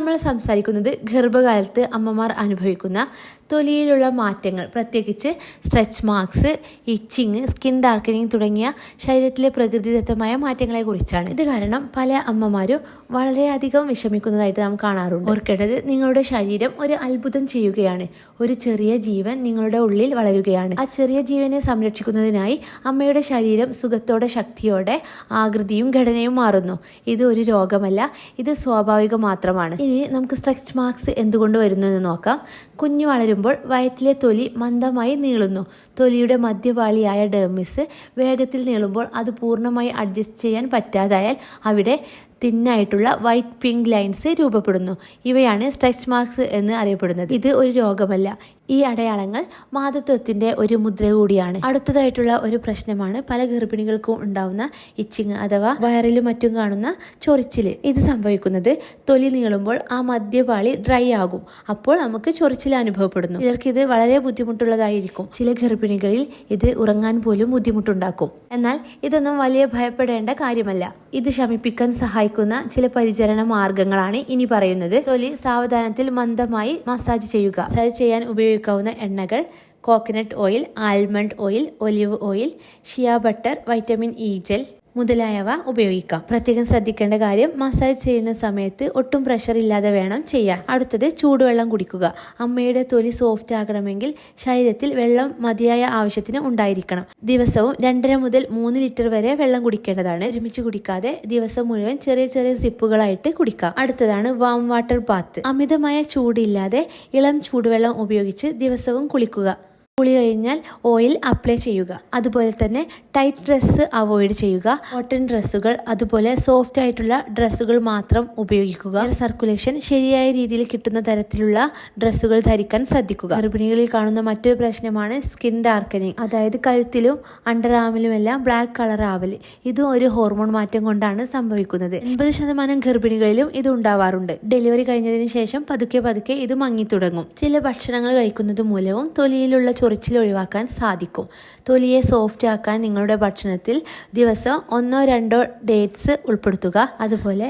നമ്മൾ സംസാരിക്കുന്നത് ഗർഭകാലത്ത് അമ്മമാർ അനുഭവിക്കുന്ന തൊലിയിലുള്ള മാറ്റങ്ങൾ പ്രത്യേകിച്ച് stretch marks itching skin darkening തുടങ്ങിയ ശരീരത്തിലെ പ്രകൃതിദത്തമായ മാറ്റങ്ങളെ കുറിച്ചാണ്. ഇത് കാരണം പല അമ്മമാരും വളരെയധികം വിഷമിക്കുന്നതായിട്ട് നാം കാണാറുണ്ട്. ഓർക്കേണ്ടത് നിങ്ങളുടെ ശരീരം ഒരു അത്ഭുതം ചെയ്യുകയാണ്. ഒരു ചെറിയ ജീവൻ നിങ്ങളുടെ ഉള്ളിൽ വളരുകയാണ്. ആ ചെറിയ ജീവനെ സംരക്ഷിക്കുന്നതിനായി അമ്മയുടെ ശരീരം സുഖത്തോടെ ശക്തിയോടെ ആകൃതിയും ഘടനയും മാറുന്നു. ഇത് ഒരു രോഗമല്ല ഇത് സ്വാഭാവികം മാത്രമാണ്. ഇനി നമുക്ക് സ്ട്രെച്ച് മാർക്സ് എന്തുകൊണ്ട് വരുന്നു എന്ന് നോക്കാം. കുഞ്ഞു വളരുമ്പോൾ വയറ്റിലെ തൊലി മന്ദമായി നീളുന്നു. തൊലിയുടെ മധ്യപാളിയായ ഡെർമിസ് വേഗത്തിൽ നീളുമ്പോൾ അത് പൂർണമായി അഡ്ജസ്റ്റ് ചെയ്യാൻ പറ്റാതായാൽ അവിടെ തിന്നായിട്ടുള്ള വൈറ്റ് പിങ്ക് ലൈൻസ് രൂപപ്പെടുന്നു. ഇവയാണ് സ്ട്രെച്ച് മാർക്സ് എന്ന് അറിയപ്പെടുന്നത്. ഇത് ഒരു രോഗമല്ല. ഈ അടയാളങ്ങൾ മാതൃത്വത്തിന്റെ ഒരു മുദ്ര കൂടിയാണ്. അടുത്തതായിട്ടുള്ള ഒരു പ്രശ്നമാണ് പല ഗർഭിണികൾക്കും ഉണ്ടാവുന്ന ഇച്ചിങ് അഥവാ വയറിലും മറ്റും കാണുന്ന ചൊറിച്ചിൽ ഇത് സംഭവിക്കുന്നത് തൊലി നീളുമ്പോൾ ആ മദ്യപാളി ഡ്രൈ ആകും. അപ്പോൾ നമുക്ക് ചൊറിച്ചിൽ അനുഭവപ്പെടുന്നു. ചിലർക്ക് ഇത് വളരെ ബുദ്ധിമുട്ടുള്ളതായിരിക്കും. ചില ഗർഭിണികളിൽ ഇത് ഉറങ്ങാൻ പോലും ബുദ്ധിമുട്ടുണ്ടാക്കും. എന്നാൽ ഇതൊന്നും വലിയ ഭയപ്പെടേണ്ട കാര്യമല്ല. ഇത് ശമിപ്പിക്കാൻ സഹായിക്കുന്ന ചില പരിചരണ മാർഗങ്ങളാണ് ഇനി പറയുന്നത്. തൊലി സാവധാനത്തിൽ മന്ദമായി മസാജ് ചെയ്യുക. മസാജ് ചെയ്യാൻ ഉപയോഗിക്കാവുന്ന എണ്ണകൾ coconut oil almond oil olive oil shea butter vitamin E gel മുതലായവ ഉപയോഗിക്കാം. പ്രത്യേകം ശ്രദ്ധിക്കേണ്ട കാര്യം മസാജ് ചെയ്യുന്ന സമയത്ത് ഒട്ടും പ്രഷർ ഇല്ലാതെ വേണം ചെയ്യാൻ. അടുത്തത് ചൂടുവെള്ളം കുടിക്കുക. അമ്മയുടെ തൊലി സോഫ്റ്റ് ആകണമെങ്കിൽ ശരീരത്തിൽ വെള്ളം മതിയായ ആവശ്യത്തിന് ഉണ്ടായിരിക്കണം. ദിവസവും രണ്ടര മുതൽ മൂന്ന് ലിറ്റർ വരെ വെള്ളം കുടിക്കേണ്ടതാണ്. ഒരുമിച്ച് കുടിക്കാതെ ദിവസം മുഴുവൻ ചെറിയ ചെറിയ സിപ്പുകളായിട്ട് കുടിക്കാം. അടുത്തതാണ് വാം വാട്ടർ ബാത്ത് അമിതമായ ചൂടില്ലാതെ ഇളം ചൂടുവെള്ളം ഉപയോഗിച്ച് ദിവസവും കുളിക്കുക. കുളി കഴിഞ്ഞാൽ ഓയിൽ അപ്ലൈ ചെയ്യുക. അതുപോലെ തന്നെ ടൈറ്റ് ഡ്രസ്സ് അവോയ്ഡ് ചെയ്യുക. കോട്ടൺ ഡ്രസ്സുകൾ അതുപോലെ സോഫ്റ്റ് ആയിട്ടുള്ള ഡ്രസ്സുകൾ മാത്രം ഉപയോഗിക്കുക. സർക്കുലേഷൻ ശരിയായ രീതിയിൽ കിട്ടുന്ന തരത്തിലുള്ള ഡ്രസ്സുകൾ ധരിക്കാൻ ശ്രദ്ധിക്കുക. ഗർഭിണികളിൽ കാണുന്ന മറ്റൊരു പ്രശ്നമാണ് സ്കിൻ ഡാർക്കനിങ്. അതായത് കഴുത്തിലും അണ്ടർ ആമിലുമെല്ലാം ബ്ലാക്ക് കളർ ആവൽ ഇതും ഒരു ഹോർമോൺ മാറ്റം കൊണ്ടാണ് സംഭവിക്കുന്നത്. എൺപത് ശതമാനം ഗർഭിണികളിലും ഇത് ഉണ്ടാവാറുണ്ട്. ഡെലിവറി കഴിഞ്ഞതിന് ശേഷം പതുക്കെ പതുക്കെ ഇത് മങ്ങി തുടങ്ങും ചില ഭക്ഷണങ്ങൾ കഴിക്കുന്നത് മൂലവും തൊലിയിലുള്ള ചൊറിച്ചിൽ ഒഴിവാക്കാൻ സാധിക്കും. തൊലിയെ സോഫ്റ്റ് ആക്കാൻ നിങ്ങളുടെ ഭക്ഷണത്തിൽ ദിവസം ഒന്നോ രണ്ടോ ഡേറ്റ്സ് ഉൾപ്പെടുത്തുക. അതുപോലെ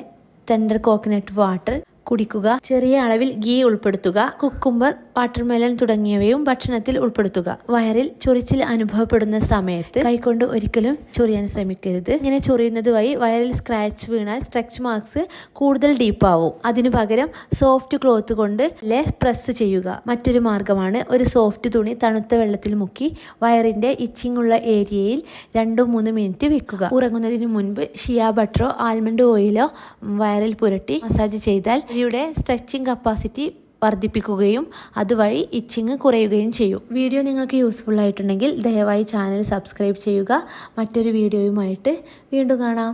ടെൻഡർ കോക്കനട്ട് വാട്ടർ കുടിക്കുക ചെറിയ അളവിൽ ഗീ ഉൾപ്പെടുത്തുക കുക്കുംബർ വാട്ടർമെലൺ തുടങ്ങിയവയും ഭക്ഷണത്തിൽ ഉൾപ്പെടുത്തുക. വയറിൽ ചൊറിച്ചിൽ അനുഭവപ്പെടുന്ന സമയത്ത് കൈകൊണ്ട് ഒരിക്കലും ചൊറിയാൻ ശ്രമിക്കരുത്. ഇങ്ങനെ ചൊറിയുന്നത് വഴി വയറിൽ സ്ക്രാച്ച് വീണാൽ സ്ട്രെച്ച് മാർക്സ് കൂടുതൽ ഡീപ്പാവും അതിനു പകരം സോഫ്റ്റ് ക്ലോത്ത് കൊണ്ട് ലെ പ്രസ് ചെയ്യുക. മറ്റൊരു മാർഗമാണ് ഒരു സോഫ്റ്റ് തുണി തണുത്ത വെള്ളത്തിൽ മുക്കി വയറിന്റെ ഇച്ചിങ് ഉള്ള ഏരിയയിൽ രണ്ടോ മൂന്ന് മിനിറ്റ് വെക്കുക. ഉറങ്ങുന്നതിന് മുൻപ് ഷിയ ബട്ടറോ ആൽമണ്ട് ഓയിലോ വയറിൽ പുരട്ടി മസാജ് ചെയ്താൽ ഇവയുടെ സ്ട്രെച്ചിങ് കപ്പാസിറ്റി വർദ്ധിപ്പിക്കുകയും അതുവഴി ഇച്ചിങ് കുറയുകയും ചെയ്യും. വീഡിയോ നിങ്ങൾക്ക് യൂസ്ഫുൾ ആയിട്ടുണ്ടെങ്കിൽ ദയവായി ചാനൽ സബ്സ്ക്രൈബ് ചെയ്യുക. മറ്റൊരു വീഡിയോയുമായിട്ട് വീണ്ടും കാണാം.